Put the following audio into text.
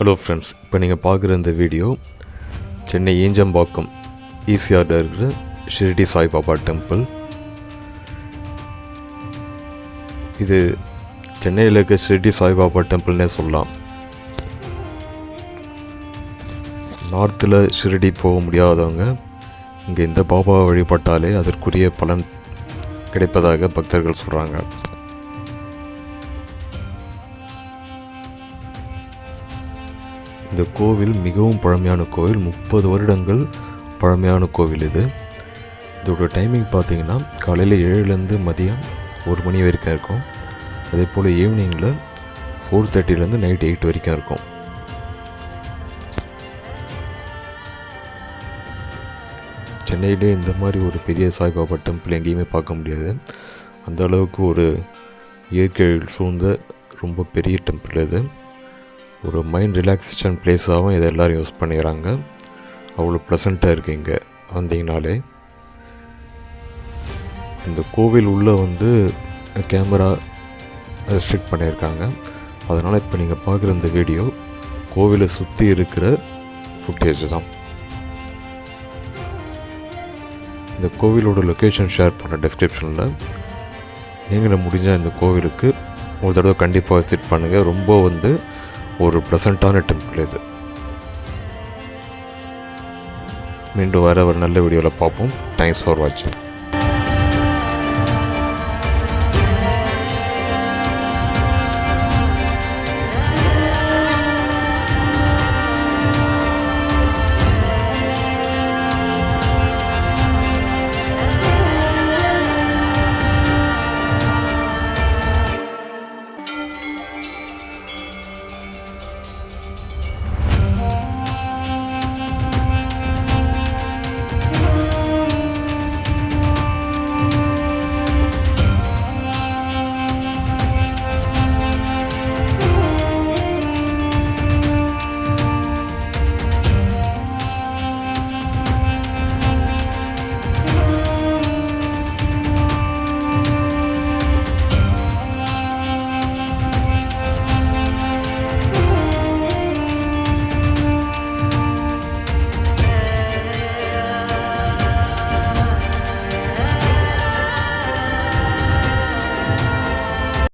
Hello friends இப்போ நீங்கள் பார்க்குற இந்த வீடியோ சென்னை ஈஞ்சம்பாக்கம் ஈசிஆரில் இருக்கிற ஷிரடி சாய்பாபா டெம்பிள் இது சென்னையில் இருக்க ஷிரடி சாய்பாபா டெம்பிள்னே சொல்லலாம். நார்த்தில் ஷிரடி போக முடியாதவங்க இங்கே இந்த பாபாவை வழிபட்டாலே அதற்குரிய பலன் கிடைப்பதாக பக்தர்கள் சொல்கிறாங்க இந்த கோவில் மிகவும் பழமையான கோவில். முப்பது வருடங்கள் பழமையான கோவில் இது. இதோட டைமிங் பார்த்தீங்கன்னா காலையில் ஏழுலேருந்து மதியம் ஒரு மணி வரைக்கும் இருக்கும். அதே போல் ஈவினிங்கில் ஃபோர் தேர்ட்டிலேருந்து நைட் எயிட் வரைக்கும் இருக்கும். சென்னையிலே இந்த மாதிரி ஒரு பெரிய சாய்பாபா டெம்பிள் எங்கேயுமே பார்க்க முடியாது. அந்த அளவுக்கு ஒரு இயற்கை சூழ்ந்த ரொம்ப பெரிய டெம்பிள் இது. ஒரு மைண்ட் ரிலாக்ஸேஷன் பிளேஸாகவும் இதை எல்லோரும் யூஸ் பண்ணிக்கிறாங்க. அவ்வளோ ப்ளசண்ட்டாக இருக்குது இங்கே வந்தீங்கனாலே. இந்த கோவில் உள்ளே வந்து கேமரா ரெஸ்ட்ரிக்ட் பண்ணியிருக்காங்க. அதனால் இப்போ நீங்கள் பார்க்குற இந்த வீடியோ கோவிலை சுற்றி இருக்கிற ஃபுட்டேஜ் தான். இந்த கோவிலோட லொக்கேஷன் ஷேர் பண்ண டிஸ்கிரிப்ஷனில் நீங்கள் முடிஞ்சால் இந்த கோவிலுக்கு ஒரு தடவை கண்டிப்பாக விசிட் பண்ணுங்கள் ரொம்ப வந்து ஒரு ப்ளசண்ட்டான டெம்பிள் இது. மீண்டும் வர ஒரு நல்ல வீடியோவில் பார்ப்போம். தேங்க்ஸ் ஃபார் வாட்சிங்